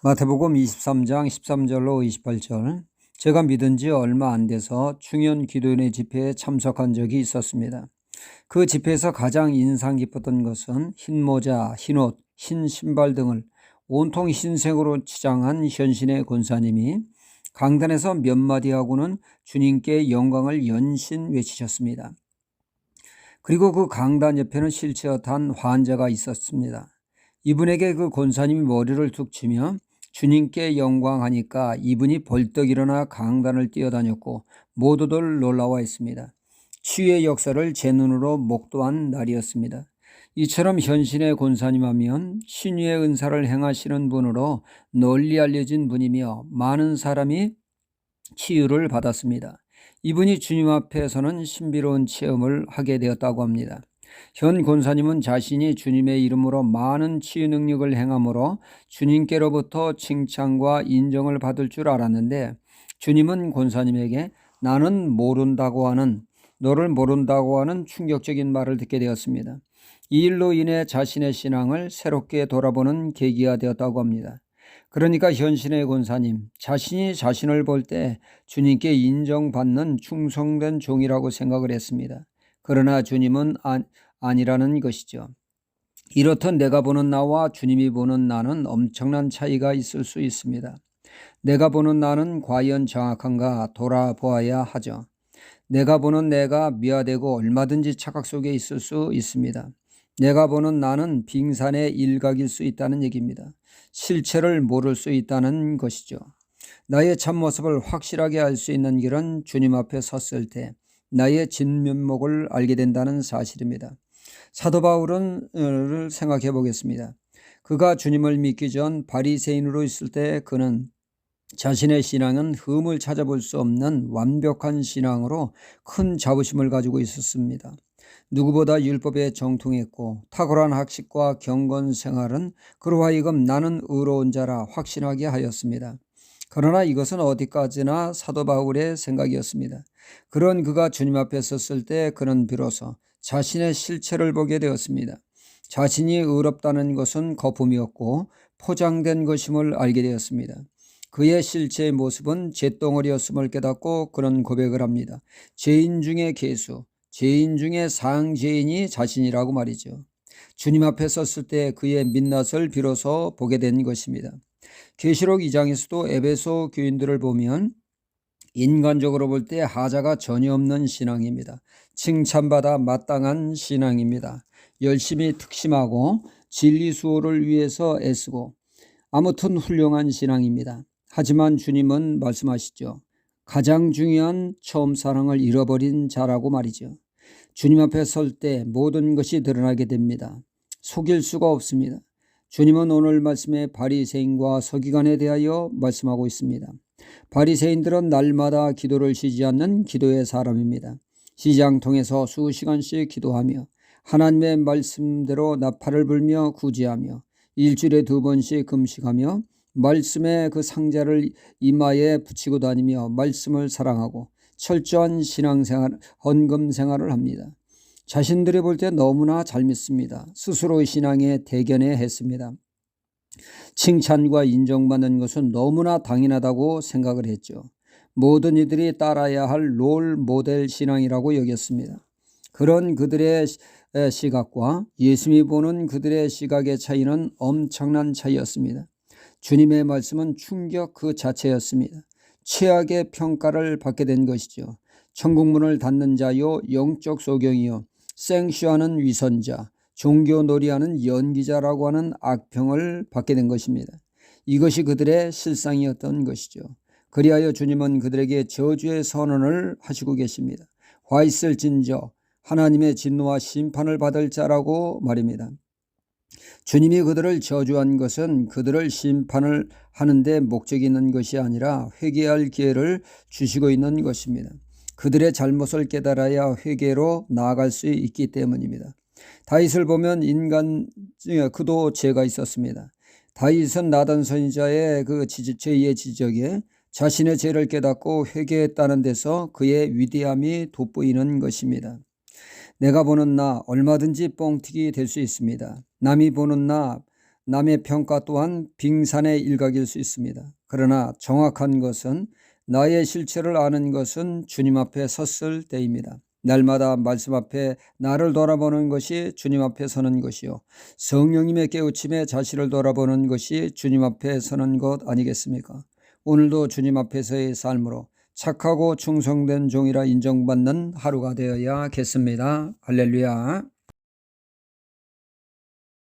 마태복음 23장 13절로 28절 제가 믿은 지 얼마 안 돼서 충현 기도인의 집회에 참석한 적이 있었습니다. 그 집회에서 가장 인상 깊었던 것은 흰 모자, 흰 옷, 흰 신발 등을 온통 흰색으로 치장한 현신의 권사님이 강단에서 몇 마디 하고는 주님께 영광을 연신 외치셨습니다. 그리고 그 강단 옆에는 실체어탄 환자가 있었습니다. 이분에게 그 권사님이 머리를 툭 치며 주님께 영광하니까 이분이 벌떡 일어나 강단을 뛰어다녔고 모두들 놀라워 했습니다. 치유의 역사를 제 눈으로 목도한 날이었습니다. 이처럼 현신의 권사님 하면 신유의 은사를 행하시는 분으로 널리 알려진 분이며 많은 사람이 치유를 받았습니다. 이분이 주님 앞에서는 신비로운 체험을 하게 되었다고 합니다. 현 권사님은 자신이 주님의 이름으로 많은 치유 능력을 행함으로 주님께로부터 칭찬과 인정을 받을 줄 알았는데 주님은 권사님에게 나는 모른다고 하는 너를 모른다고 하는 충격적인 말을 듣게 되었습니다. 이 일로 인해 자신의 신앙을 새롭게 돌아보는 계기가 되었다고 합니다. 그러니까 현신의 권사님, 자신이 자신을 볼 때 주님께 인정받는 충성된 종이라고 생각을 했습니다. 그러나 주님은 아니라는 것이죠. 이렇듯 내가 보는 나와 주님이 보는 나는 엄청난 차이가 있을 수 있습니다. 내가 보는 나는 과연 정확한가 돌아보아야 하죠. 내가 보는 내가 미화되고 얼마든지 착각 속에 있을 수 있습니다. 내가 보는 나는 빙산의 일각일 수 있다는 얘기입니다. 실체를 모를 수 있다는 것이죠. 나의 참모습을 확실하게 알 수 있는 길은 주님 앞에 섰을 때 나의 진면목을 알게 된다는 사실입니다. 사도 바울을 생각해 보겠습니다. 그가 주님을 믿기 전 바리새인으로 있을 때 그는 자신의 신앙은 흠을 찾아볼 수 없는 완벽한 신앙으로 큰 자부심을 가지고 있었습니다. 누구보다 율법에 정통했고 탁월한 학식과 경건 생활은 그로 하여금 나는 의로운 자라 확신하게 하였습니다. 그러나 이것은 어디까지나 사도 바울의 생각이었습니다. 그런 그가 주님 앞에 섰을 때 그는 비로소 자신의 실체를 보게 되었습니다. 자신이 의롭다는 것은 거품이었고 포장된 것임을 알게 되었습니다. 그의 실체의 모습은 잿덩어리였음을 깨닫고 그런 고백을 합니다. 죄인 중의 개수, 죄인 중에 상죄인이 자신이라고 말이죠. 주님 앞에 섰을 때 그의 민낯을 비로소 보게 된 것입니다. 계시록 2장에서도 에베소 교인들을 보면 인간적으로 볼 때 하자가 전혀 없는 신앙입니다. 칭찬받아 마땅한 신앙입니다. 열심히 특심하고 진리 수호를 위해서 애쓰고 아무튼 훌륭한 신앙입니다. 하지만 주님은 말씀하시죠. 가장 중요한 처음 사랑을 잃어버린 자라고 말이죠. 주님 앞에 설 때 모든 것이 드러나게 됩니다. 속일 수가 없습니다. 주님은 오늘 말씀에 바리새인과 서기관에 대하여 말씀하고 있습니다. 바리새인들은 날마다 기도를 쉬지 않는 기도의 사람입니다. 시장통에서 수시간씩 기도하며 하나님의 말씀대로 나팔을 불며 구제하며 일주일에 두 번씩 금식하며 말씀의 그 상자를 이마에 붙이고 다니며 말씀을 사랑하고 철저한 신앙생활, 헌금 생활을 합니다. 자신들이 볼 때 너무나 잘 믿습니다. 스스로 신앙에 대견해 했습니다. 칭찬과 인정받는 것은 너무나 당연하다고 생각을 했죠. 모든 이들이 따라야 할 롤 모델 신앙이라고 여겼습니다. 그런 그들의 시각과 예수님이 보는 그들의 시각의 차이는 엄청난 차이였습니다. 주님의 말씀은 충격 그 자체였습니다. 최악의 평가를 받게 된 것이죠. 천국문을 닫는 자요 영적 소경이요 생쇼하는 위선자 종교 놀이하는 연기자라고 하는 악평을 받게 된 것입니다. 이것이 그들의 실상이었던 것이죠. 그리하여 주님은 그들에게 저주의 선언을 하시고 계십니다. 화 있을 진저 하나님의 진노와 심판을 받을 자라고 말입니다. 주님이 그들을 저주한 것은 그들을 심판을 하는데 목적이 있는 것이 아니라 회개할 기회를 주시고 있는 것입니다. 그들의 잘못을 깨달아야 회개로 나아갈 수 있기 때문입니다. 다윗을 보면 인간 중에 그도 죄가 있었습니다. 다윗은 나단 선지자의 그 죄의 지적에 자신의 죄를 깨닫고 회개했다는 데서 그의 위대함이 돋보이는 것입니다. 내가 보는 나 얼마든지 뻥튀기 될 수 있습니다. 남이 보는 나 남의 평가 또한 빙산의 일각일 수 있습니다. 그러나 정확한 것은 나의 실체를 아는 것은 주님 앞에 섰을 때입니다. 날마다 말씀 앞에 나를 돌아보는 것이 주님 앞에 서는 것이요. 성령님의 깨우침에 자신을 돌아보는 것이 주님 앞에 서는 것 아니겠습니까? 오늘도 주님 앞에서의 삶으로 착하고 충성된 종이라 인정받는 하루가 되어야 겠습니다. 할렐루야.